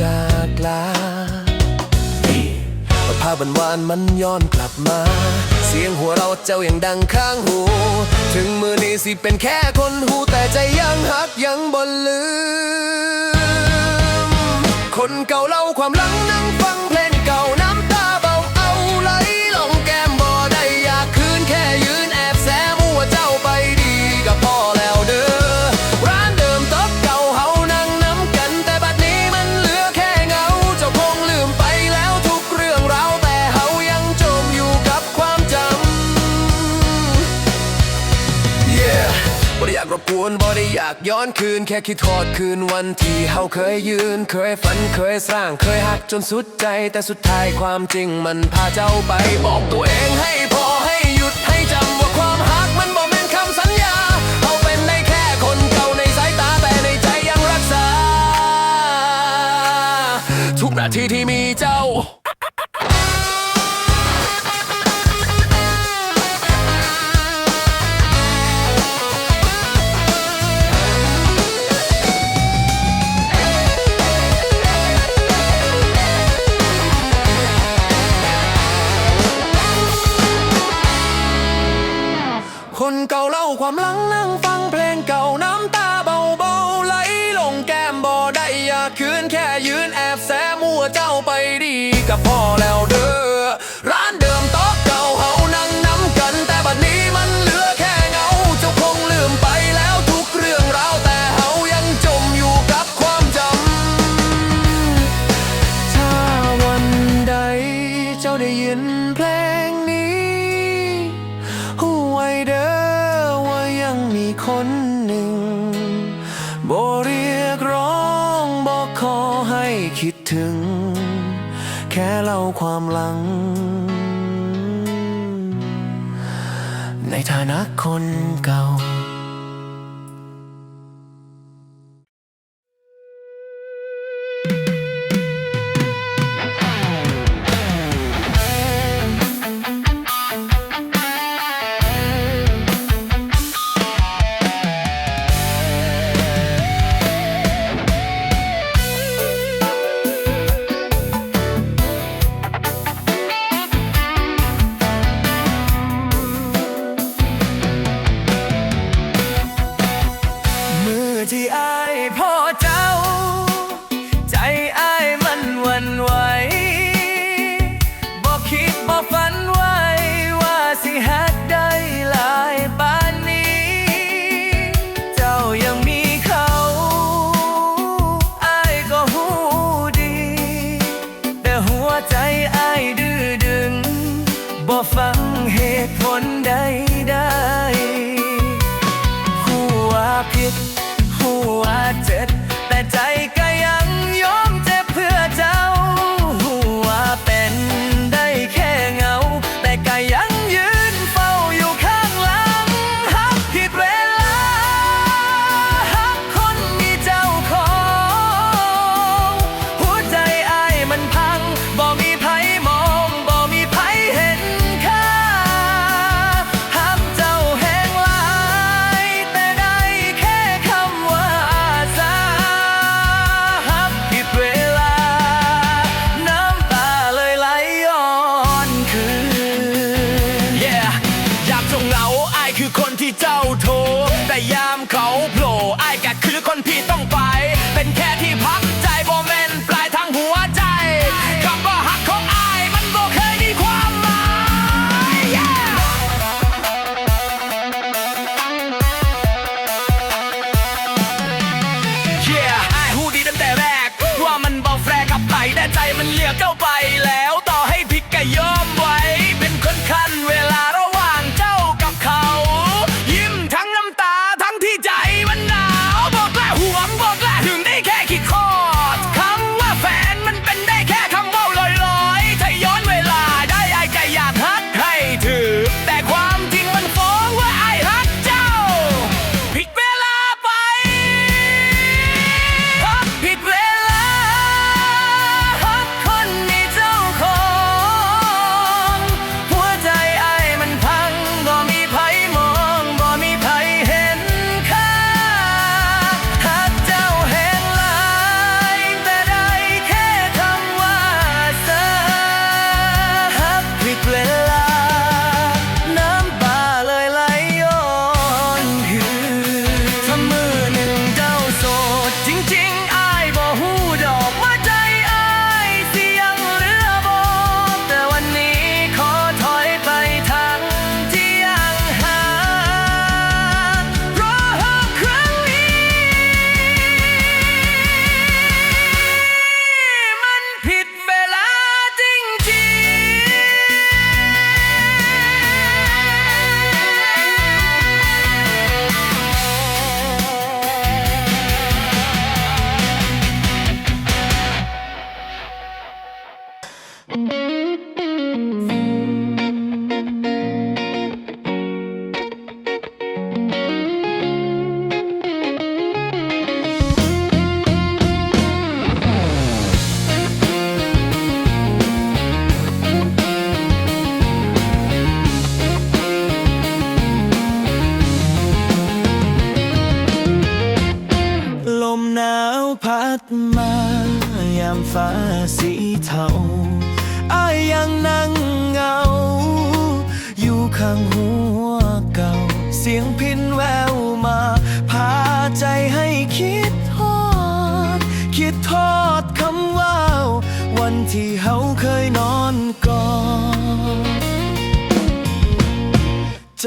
จากลาภาพหวานมันย้อนกลับมา เสียงหัวเราเจ้าอย่างดังข้างหู ถึงมือนี้สิเป็นแค่คนหูแต่ใจยังฮักยังบนลืม คนเก่าเล่าความหลังนั่งฟัง บ่ได้อยากรบกวนบ่ได้อยากย้อนคืน แค่คิดทอดคืนวันที่เฮาเคยยืน เคยฝันเคยสร้างเคยหักจนสุดใจ แต่สุดท้ายความจริงมันพาเจ้าไปบอกตัวเองให้พอ I'm long คนหนึ่งบ่เรียกร้องบอกขอให้คิดถึง แค่เล่าความหลัง ในฐานะคนเก่า เจ้าโท แต่ยามเข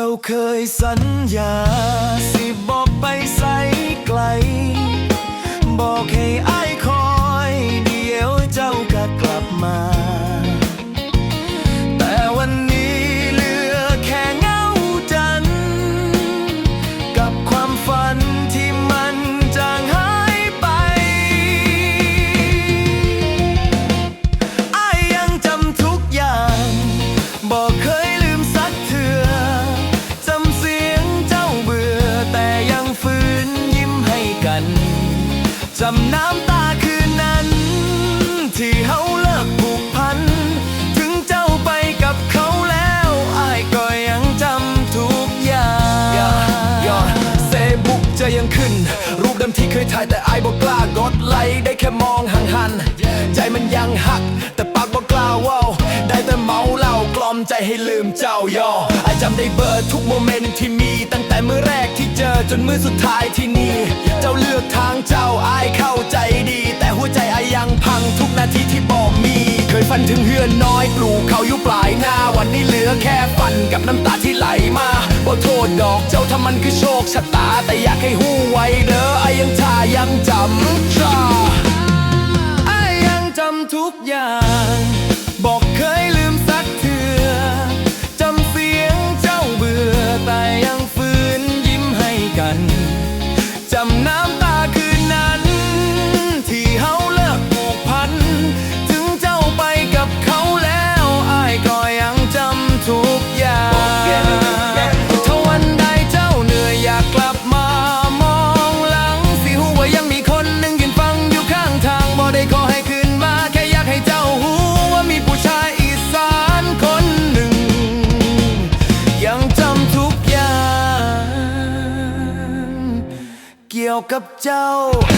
จ้าเคยสัญญา สิบอกไปใส่ไกล บอกให้อายคอยเดี๋ยวเจ้าก็กลับมา แต่วันนี้เหลือแค่เงาจัน กับความฝันที่มันจางหายไปอายยังจำทุกอย่าง บอกเคย จำน้ำตาคืนนั้น ที่เฮาเลิกผูกพัน ถึงเจ้าไปกับเขาแล้วอายก็ยังจำทุกอย่างยอดเซบุกจะยังขึ้น รูปเดิมที่เคยถ่ายแต่อายบอกกล้ากดไลค์ได้แค่มองห่างหัน ใจมันยังหัก แต่ปากบอกกล้าว่าได้แต่เมา เหล้ากล่อมใจให้ลืมเจ้ายอไอาจำได้เบอร์ทุกโมเมนต์ที่มี ตั้งแต่มื้อแรกที่เจอจนมื้อสุดท้ายที่นี่ เจ้าเลือกทางเจ้าอายเข้าใจดี แต่หัวใจอายังพังทุกนาทีที่บอกมี เคยฝันถึงเฮือนน้อยปลูกเขาอยู่ปลายหน้า วันนี้เหลือแค่ฝันกับน้ำตาที่ไหลมาบ่โทษดอกเจ้าถ้ามันคือโชคชะตา แต่อยากให้หู้ไว้เด้ออายังทายังจำ กี่ยวกับเจ้า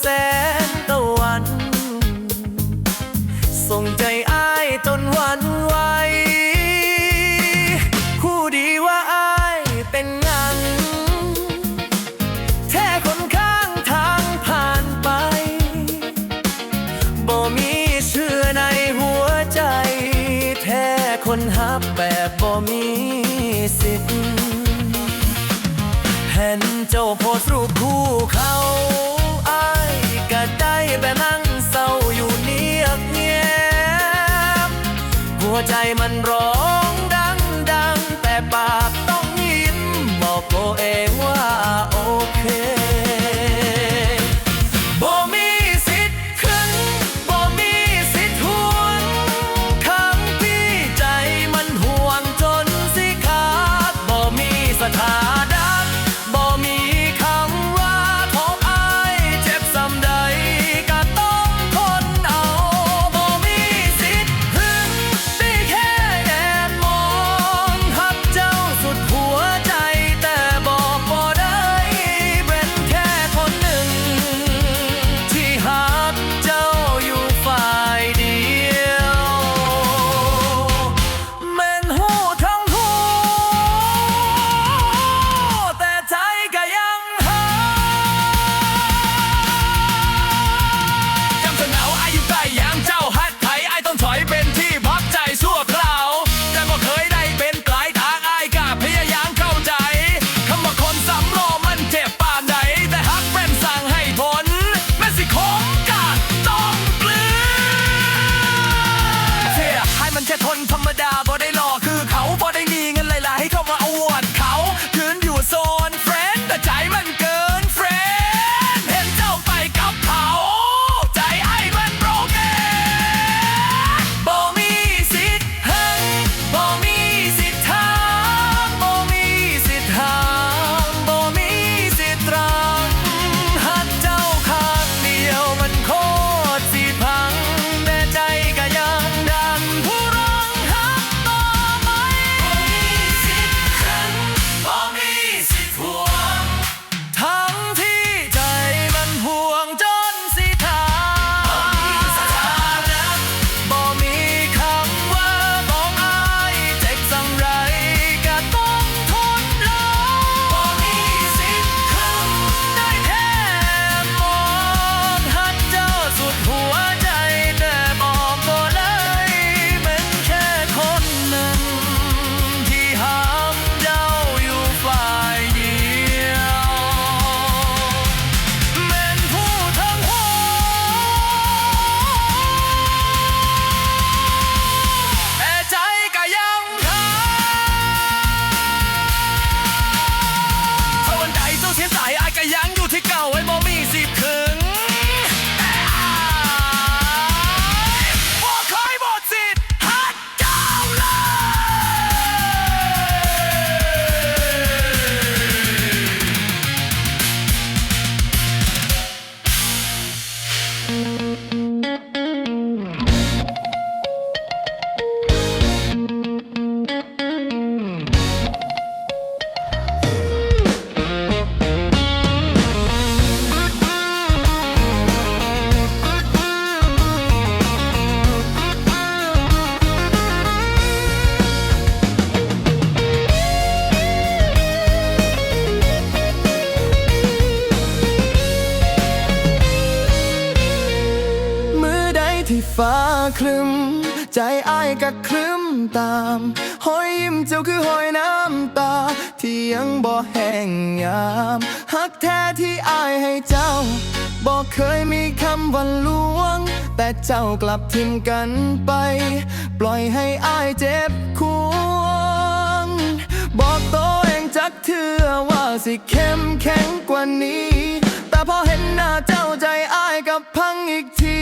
แสงตะวัน ส่งใจอายจ ฟ้าครึมใจอ้ายก็ครึมตามหอยยิ้มเจ้าคือหอยน้ำตา ที่ยังบ่แห้งยามฮักแท้ที่อ้ายให้เจ้าบอกเคยมีคำวันลวง แต่เจ้ากลับทิมกันไป ปล่อยให้อ้ายเจ็บควง บอกตัวเองจักเถื่อว่าสิเข้มแข็งกว่านี้ แต่พอเห็นหน้าเจ้าใจอ้ายกับพังอีกที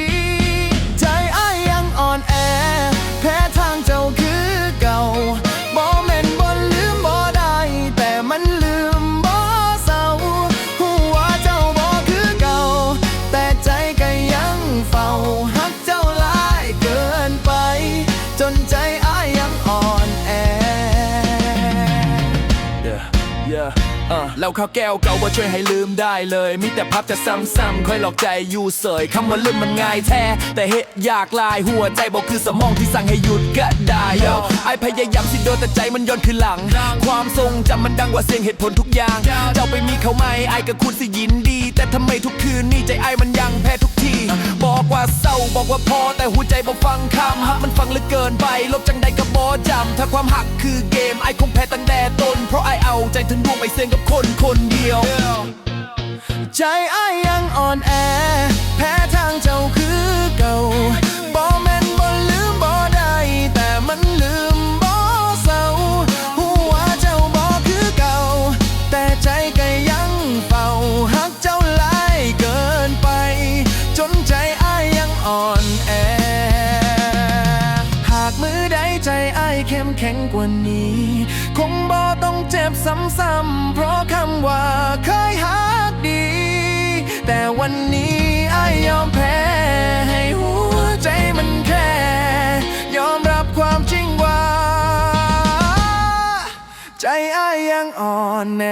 อะแล้วข้าวแก้วเก่าว่าช่วยให้ลืมได้เลย มีแต่ภาพจะซ้ำๆค่อยหลอกใจอยู่เสยคำว่าลืมมันง่ายแท้ แต่เหตุอยากลายหัวใจบอกคือสมองที่สั่งให้หยุดก็ได้โยไอพยายามสิโดนแต่ใจมันย้อนคือหลัง ความทรงจำมันดังกว่าเสียงเหตุผลทุกอย่างเจ้าไปมีเขาไหมไอกับคุณสิยินดี ทำไมทุกคืนนี่ใจไอมันยังแพ้ทุกที บอกว่าเศร้าบอกว่าพอแต่หัวใจบอกฟังคำฮะมันฟังเหลือเกินไป ลบจังใดก็บอจำถ้าความหักคือเกมไอคงแพ้ตั้งแต่ต้น เพราะไอเอาใจทั้งดวงไปเสียงกับคนคนเดียว ใจไอ้ยยังอ่อนแอ แพ้ทางเจ้าคือเก่า แข็งกว่านี้ คงบ่ต้องเจ็บซ้ำๆเพราะคำว่าเคยหักดี แต่วันนี้ไอ้ยอมแพ้ ให้หัวใจมันแค่ ยอมรับความจริงว่า ใจไอ้ายยังอ่อนแอ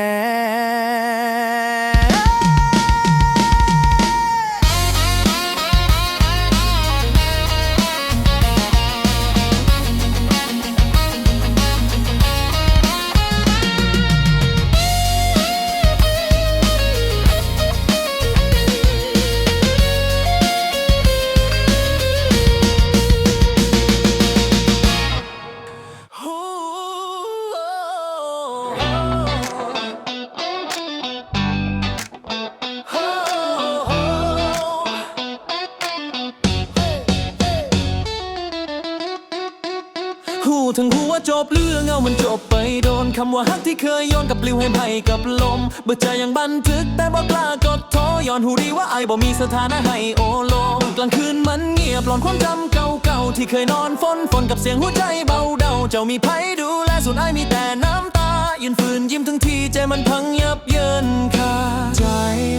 ำว่าฮักที่เคยโยนกับปลิวให้ไพ่กับลมเบื่อใจยังบันทึกแต่บอกล้ากดโทย้อนหูดีว่าไอ้บ่มีสถานะให้โอโลกลางคืนมันเงียบหลอนความจำเก่าๆที่เคยนอนฝนฝนกับเสียงหัวใจเบาเดาเจ้ามีไพ่ดูแลส่วนไอ้มีแต่น้ำตายืนฝืนยิ้มทั้งทีใจมันพังยับเยินค่ะใจ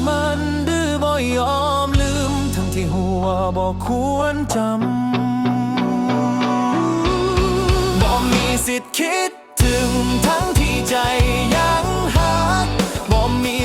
มันดื้อบ่ยอมลืม ทั้งที่หัวบอกควรจำบ่มีสิทธิ์คิดถึงทั้ง ใจยังหักบ่มี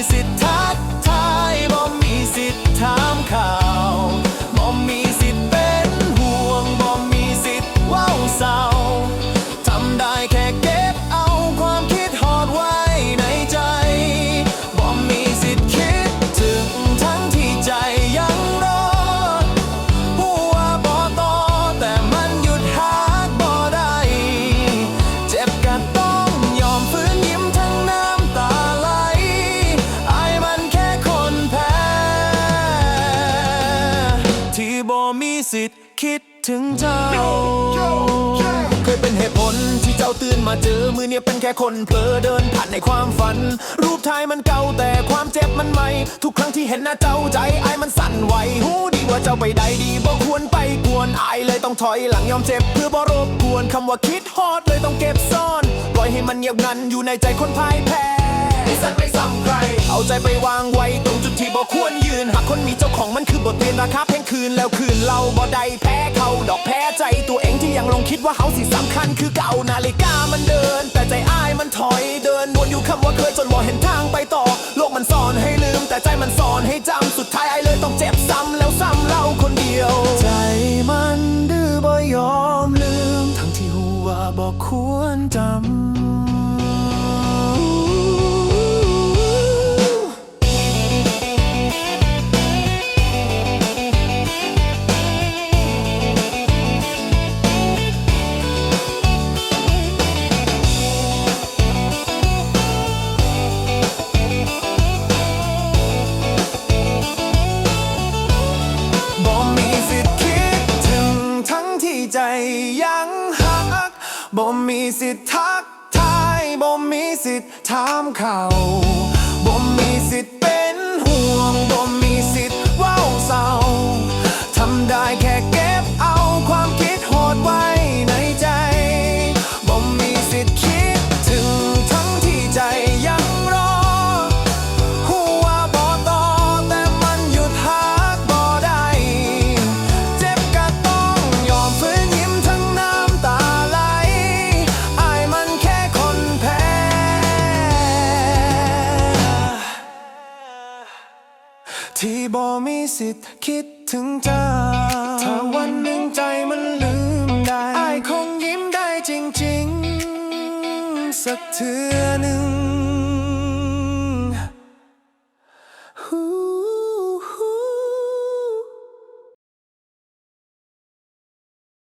ถึงเจ้า เคยเป็นเหตุผลที่เจ้าตื่นมาเจอ มือเนี่ยเป็นแค่คนเผลอเดินผ่านในความฝัน รูปถ่ายมันเก่าแต่ความเจ็บมันใหม่ ทุกครั้งที่เห็นหน้าเจ้าใจไอ้มันสั่นไหวหูดีว่าเจ้าไปใดดีบ่ควรไปกวนไอายเลยต้องถอยหลังยอมเจ็บเพื่อบ่รบกวนคำว่าคิดฮอดเลยต้องเก็บซ่อน ปล่อยให้มันเงียบงันอยู่ในใจคนพ่ายแพ้ ที่สันไม่ซ้ำใคร เอาใจไปวางไว้ตรงจุดที่บ่ควรยืน หากคนมีเจ้าของมันคือบทเรียนราคาแพงคืนแล้วคืนเราบ่ได้แพ้เขาดอกแพ้ใจตัวเองที่ยังลงคิดว่าเขาสิสำคัญคือเก่านาฬิกามันเดิน แต่ใจอ้ายมันถอยเดินวนอยู่คำว่าเคยจนบ่เห็นทางไปต่อ โลกมันสอนให้ลืม แต่ใจมันสอนให้จำสุดท้ายไอ้เลยต้องเจ็บซ้ำแล้วซ้ำเล่าคนเดียว ใจมันดื้อบ่ยอมลืม ทั้งที่หัวบอกควรจำิทธิ์ถามเขาิทธิ์คิดถึงเธอถ้าวันหนึ่งใจมันลืมได้ไอคงยิ้มได้จริง ๆ สักเทือหนึ่ง